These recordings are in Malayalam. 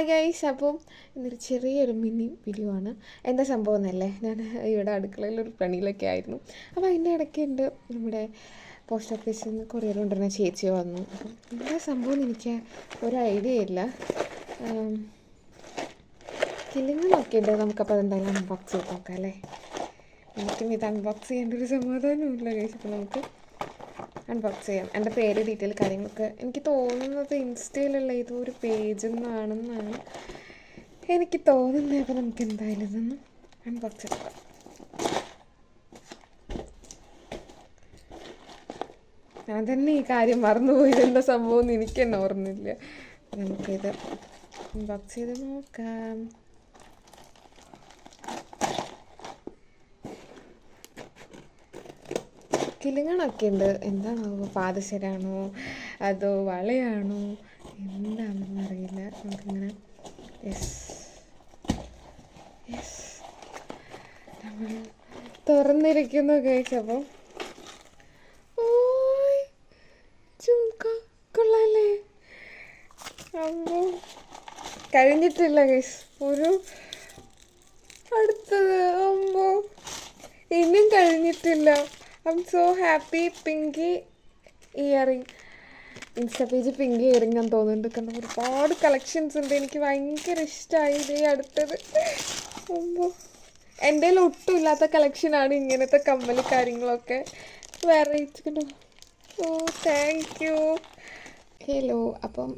ഹായ് ഗൈസ് അപ്പം ഇന്നൊരു ചെറിയൊരു മിനി വീഡിയോ ആണ്. എന്താ സംഭവം എന്നല്ലേ? ഞാൻ ഇവിടെ അടുക്കളയിൽ ഒരു പണിയിലൊക്കെ ആയിരുന്നു. അപ്പോൾ അതിന്റെ ഇടയ്ക്ക് ഉണ്ട് നമ്മുടെ പോസ്റ്റ് ഓഫീസിൽ നിന്ന് കൊറിയർ കൊണ്ടുവരുന്ന ചേച്ചി വന്നു. അപ്പം എന്താ സംഭവം എനിക്ക് ഒരു ഐഡിയ ഇല്ല. കിളിങ് നോക്കിയിട്ട് നമുക്കപ്പോൾ അതെന്തായാലും അൺബോക്സ് ചെയ്ത് നോക്കാം അല്ലേ? എനിക്കും ഇത് അൺബോക്സ് ചെയ്യേണ്ട ഒരു സമാധാനമില്ല ഗൈസ് അപ്പോൾ നമുക്ക് അൺബോക്സ് ചെയ്യാം. എന്റെ പേര് ഡീറ്റെയിൽ കാര്യങ്ങളൊക്കെ എനിക്ക് തോന്നുന്നത് ഇൻസ്റ്റയിലുള്ള ഏതോ ഒരു പേജിൽ നിന്നാണെന്നാണ് എനിക്ക് തോന്നുന്നത്. അപ്പോൾ നമുക്ക് എന്തായാലും ഇതൊന്ന് അൺബോക്സ് ചെയ്യാം ഞാൻ തന്നെ ഈ കാര്യം മറന്നുപോയി. എന്താ സംഭവം എന്ന് എനിക്ക് തന്നെ ഓർമ്മയില്ല. നമുക്കിത് അൺബോക്സ് ചെയ്ത് നോക്കാം. കിലുങ്ങണൊക്കെ ഉണ്ട്. എന്താണോ പാദസരാണോ അതോ വളയാണോ? എന്താണെന്ന് അറിയില്ല. നമുക്കിങ്ങനെ യെസ്. യെസ്. നമ്മൾ തുറന്നിരിക്കുന്നു കഴിച്ചപ്പോൾ കൊള്ളാല്ലേ? അമ്മോ കഴിഞ്ഞിട്ടില്ല ഗൈസ് ഒരു അടുത്തത്. അമ്മോ ഇനിയും കഴിഞ്ഞിട്ടില്ല. I'm so happy pinky earring insta page pinky earring ഞാൻ തോന്നുന്നുണ്ട് കാരണം ഒരുപാട് കളക്ഷൻസ് ഉണ്ട്. എനിക്ക് ഭയങ്കര ഇഷ്ടമായി ഇത് അടുത്തത്. എന്റെ കയ്യിൽ ഒട്ടും ഇല്ലാത്ത കളക്ഷനാണ് ഇങ്ങനത്തെ കമ്മൽ കാര്യങ്ങളൊക്കെ. വെറൈറ്റി കണ്ടോ ഓ താങ്ക് യു ഹലോ അപ്പം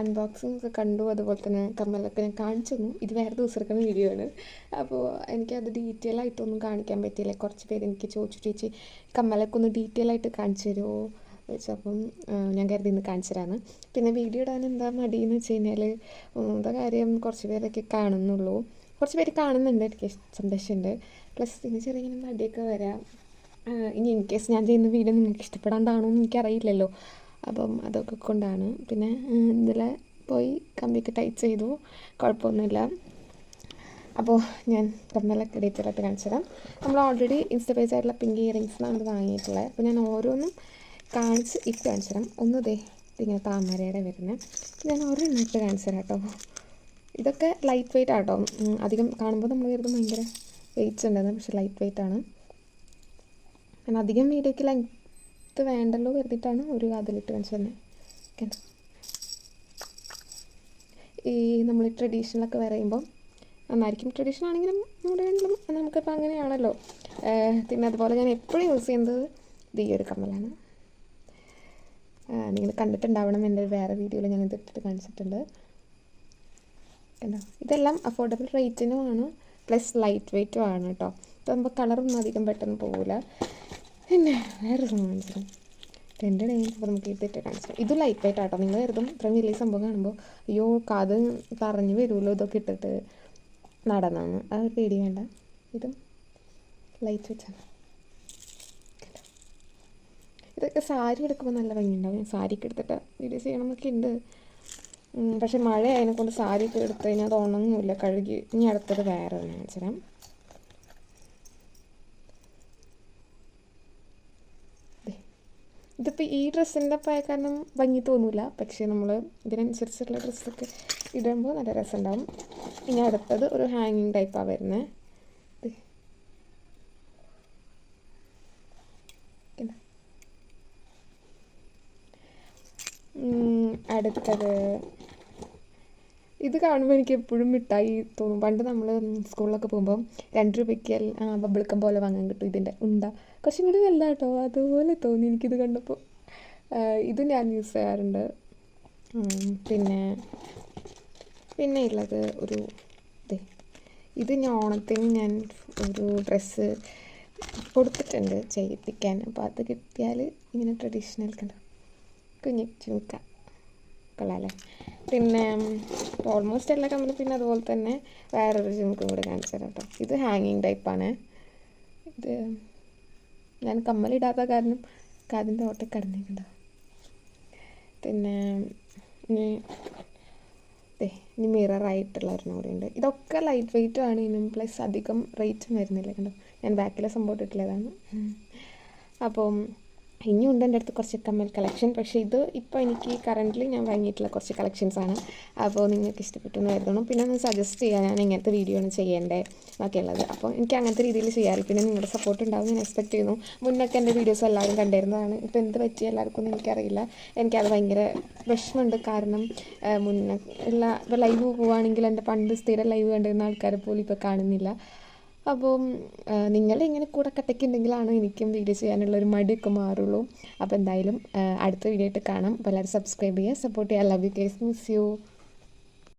അൺബോക്സിങ് ഒക്കെ കണ്ടു. അതുപോലെ തന്നെ കമ്മലൊക്കെ ഞാൻ കാണിച്ചു തന്നു. ഇത് വേറെ ദിവസം എടുക്കുന്ന വീഡിയോ ആണ് അപ്പോൾ എനിക്കത് ഡീറ്റെയിൽ ആയിട്ടൊന്നും കാണിക്കാൻ പറ്റിയില്ല. കുറച്ച് പേര് എനിക്ക് ചോദിച്ചു ചേച്ചി കമ്മലൊക്കെ ഒന്ന് ഡീറ്റെയിൽ ആയിട്ട് കാണിച്ചു തരുമോ? ചോദിച്ചപ്പം ഞാൻ കരുതി ഇന്ന് കാണിച്ചു തരാമെന്ന് പിന്നെ വീഡിയോ ഇടാൻ എന്താ മടിയെന്ന് വെച്ച് കഴിഞ്ഞാൽ ഒന്നാമത്തെ കാര്യം? കുറച്ച് പേരൊക്കെ കാണുന്നുള്ളൂ. കുറച്ച് പേര് കാണുന്നുണ്ട് എനിക്ക് സന്തോഷമുണ്ട്. പ്ലസ് ഇന്ന് ചെറിയ മടിയൊക്കെ വരാം. ഇനി ഇൻ കേസ് ഞാൻ ചെയ്യുന്ന വീഡിയോ നിങ്ങൾക്ക് ഇഷ്ടപ്പെടാണ്ടാണോ എന്ന് എനിക്കറിയില്ലല്ലോ. അപ്പം അതൊക്കെ കൊണ്ടാണ്. പിന്നെ ഇന്നലെ പോയി കമ്പിയൊക്കെ ടൈറ്റ് ചെയ്തു. കുഴപ്പമൊന്നുമില്ല. അപ്പോൾ ഞാൻ കമ്മലൊക്കെ ഡീറ്റെയിൽ ആയിട്ട് നമ്മൾ ഓൾറെഡി ഇൻസ്റ്റ പേജ് ആയിട്ടുള്ള പിങ്ക് ഇയറിങ്സിനാണ് ഇത് വാങ്ങിയിട്ടുള്ളത്. അപ്പോൾ ഞാൻ ഓരോന്നും കാണിച്ച് ഇട്ട് കാണിച്ചു തരാം. ഒന്ന് ദേ ഇങ്ങനെ താമരയുടെ വരുന്നത് ഞാൻ ഒരെണ്ണം ഇട്ട് കാണിച്ചു തരാം കേട്ടോ. ഇതൊക്കെ ലൈറ്റ് വെയിറ്റ് ആട്ടോ. അധികം കാണുമ്പോൾ നമ്മൾ കരുതും ഭയങ്കര വെയിറ്റ്സ് ഉണ്ടെന്ന് പക്ഷെ ലൈറ്റ് വെയിറ്റ് ആണ്. ഞാൻ അധികം വീഡിയോയ്ക്ക് വീഡിയോക്ക് ലെങ്ത്ത് വേണ്ടല്ലോ കരുതിയിട്ടാണ് ഒരു അതിലിട്ട് കാണിച്ചു തന്നെ. ഈ നമ്മൾ ട്രഡീഷണലൊക്കെ പറയുമ്പോൾ നന്നായിരിക്കും. ട്രഡീഷണൽ ആണെങ്കിലും നമ്മുടെ നമുക്കിപ്പോൾ അങ്ങനെയാണല്ലോ. പിന്നെ അതുപോലെ ഞാൻ എപ്പോഴും യൂസ് ചെയ്യുന്നത് ഇത് ഈ ഒരു കമ്മലാണ്. നിങ്ങൾ കണ്ടിട്ടുണ്ടാവണം. എന്റെ വേറെ വീഡിയോയിൽ ഞാൻ ഇത് ഇട്ടിട്ട് കാണിച്ചിട്ടുണ്ട്. എന്താ ഇതെല്ലാം അഫോർഡബിൾ റേറ്റിനുമാണ് പ്ലസ് ലൈറ്റ് വെയ്റ്റും ആണ് കേട്ടോ. നമുക്ക് കളറൊന്നും അധികം പെട്ടെന്ന് പോകില്ല പിന്നെ വേറെ സംഭവം കാണിച്ചു ഇടയിൽ അപ്പോൾ നമുക്ക് ഇതിട്ട് കാണിച്ചു ഇത് ലൈറ്റ് വെയിറ്റ് ആട്ടോ. നിങ്ങൾ കരുതും ഇത്രയും വലിയ സംഭവം കാണുമ്പോൾ അയ്യോ കഥ പറഞ്ഞു വരുമല്ലോ ഇതൊക്കെ ഇട്ടിട്ട് നടന്നാണ്. അത് പേടി വേണ്ട. ഇതും ലൈറ്റ് വെച്ചാണ് ഇതൊക്കെ സാരി എടുക്കുമ്പോൾ നല്ല ഭംഗിയുണ്ടാവും. ഞാൻ സാരിക്ക് എടുത്തിട്ട് വീഡിയോസ് ചെയ്യണമെന്നൊക്കെ ഉണ്ട് പക്ഷേ മഴ ആയതിനെ കൊണ്ട് സാരി ഒക്കെ എടുത്തു കഴിഞ്ഞാൽ അത് ഉണങ്ങുമില്ല കഴുകി. ഇനി അടുത്തത് വേറെ കാണിച്ചു കാണിച്ചുതരാം. ഇതിപ്പോൾ ഈ ഡ്രസ്സിന്റെ പായ കാരണം ഭംഗി തോന്നില്ല പക്ഷേ നമ്മൾ ഇതിനനുസരിച്ചുള്ള ഡ്രസ്സൊക്കെ ഇടുമ്പോൾ നല്ല രസമുണ്ടാവും ഇനി അടുത്തത് ഒരു ഹാങ്ങിങ് ടൈപ്പാണ് വരുന്നത് അടുത്തത് ഇത് കാണുമ്പോൾ എനിക്ക് എപ്പോഴും മിഠായി തോന്നും. പണ്ട് നമ്മൾ സ്കൂളിലൊക്കെ പോകുമ്പോൾ രണ്ട് രൂപയ്ക്ക് ബബിൾക്കം പോലെ വാങ്ങാൻ കിട്ടും. ഇതിന്റെ ഉണ്ട. കുറച്ചും കൂടി വലുതാ കേട്ടോ. അതുപോലെ തോന്നി എനിക്കിത് കണ്ടപ്പോൾ ഇത് ഞാൻ യൂസ് ചെയ്യാറുണ്ട്. പിന്നെ പിന്നെ ഉള്ളത് ഒരു ഇത് ഇത് ഞാൻ ഓണത്തിന് ഞാൻ ഒരു ഡ്രസ്സ് കൊടുത്തിട്ടുണ്ട് ചെയ്യിപ്പിക്കാൻ. അപ്പോൾ അത് കിട്ടിയാൽ ഇങ്ങനെ ട്രഡീഷണൽ കണ്ടോ കുഞ്ഞി ചുമക്ക കൊള്ളാമല്ലേ പിന്നെ ഓൾമോസ്റ്റ് എല്ലാ കമ്പനി പിന്നെ അതുപോലെ തന്നെ വേറൊരു ജിമുക്കും കൂടെ കാണിച്ചു തരാം കേട്ടോ ഇത് ഹാങ്ങിങ് ടൈപ്പാണ് ഇത് ഞാൻ കമ്മലിടാത്ത കാരണം കാതിന്റെ ഓട്ട കടന്നേക്കുണ്ടോ. പിന്നെ ഇനി ഇനി മിററായിട്ടുള്ള ഒരെണ്ണം കൂടെ ഉണ്ട്. ഇതൊക്കെ ലൈറ്റ് വെയിറ്റും ആണ്. ഇനി പ്ലസ് അധികം റേറ്റും വരുന്നില്ല കണ്ടോ? ഞാൻ ബാക്കിലെ സംഭവം ഇട്ടിട്ടുള്ളതാണ് അപ്പം ഇനിയുണ്ട് എന്റെ അടുത്ത് കുറച്ച് കമ്മൽ കളക്ഷൻ. പക്ഷേ ഇത് ഇപ്പോൾ എനിക്ക് കറന്റ്ലി ഞാൻ വാങ്ങിയിട്ടുള്ള കുറച്ച് കളക്ഷൻസ് ആണ്. അപ്പോൾ നിങ്ങൾക്ക് ഇഷ്ടപ്പെട്ടു എന്ന് കരുതണം പിന്നെ ഒന്ന് സജസ്റ്റ് ചെയ്യാൻ ഞാൻ ഇങ്ങനത്തെ വീഡിയോ ആണ് ചെയ്യേണ്ടത് എന്നൊക്കെയുള്ളത് അപ്പോൾ എനിക്ക് അങ്ങനത്തെ രീതിയിൽ ചെയ്യാറ്. പിന്നെ നിങ്ങളുടെ സപ്പോർട്ട് ഉണ്ടാവും ഞാൻ എക്സ്പെക്ട് ചെയ്യുന്നു. മുന്നൊക്കെ എന്റെ വീഡിയോസ് എല്ലാവരും കണ്ടിരുന്നതാണ്. ഇപ്പോൾ എന്ത് പറ്റി എല്ലാവർക്കും ഒന്നും എനിക്കറിയില്ല. എനിക്കത് ഭയങ്കര വിഷമമുണ്ട്. കാരണം മുന്നേ എല്ലാ ഇപ്പോൾ ലൈവ് പോവുകയാണെങ്കിൽ എന്റെ പണ്ട് സ്ഥിരം ലൈവ് കണ്ടിരുന്ന ആൾക്കാരെ പോലും ഇപ്പോൾ കാണുന്നില്ല. അപ്പം നിങ്ങൾ ഇങ്ങനെ കൂടെ കട്ടയ്ക്കുണ്ടെങ്കിലാണ് എനിക്കും വീഡിയോ ചെയ്യാനുള്ളൊരു മടിയൊക്കെ മാറുള്ളൂ. അപ്പോൾ എന്തായാലും അടുത്ത വീഡിയോ ആയിട്ട് കാണാം. അപ്പോൾ എല്ലാവരും സബ്സ്ക്രൈബ് ചെയ്യുക സപ്പോർട്ട് ചെയ്യുക. Love you kiss miss you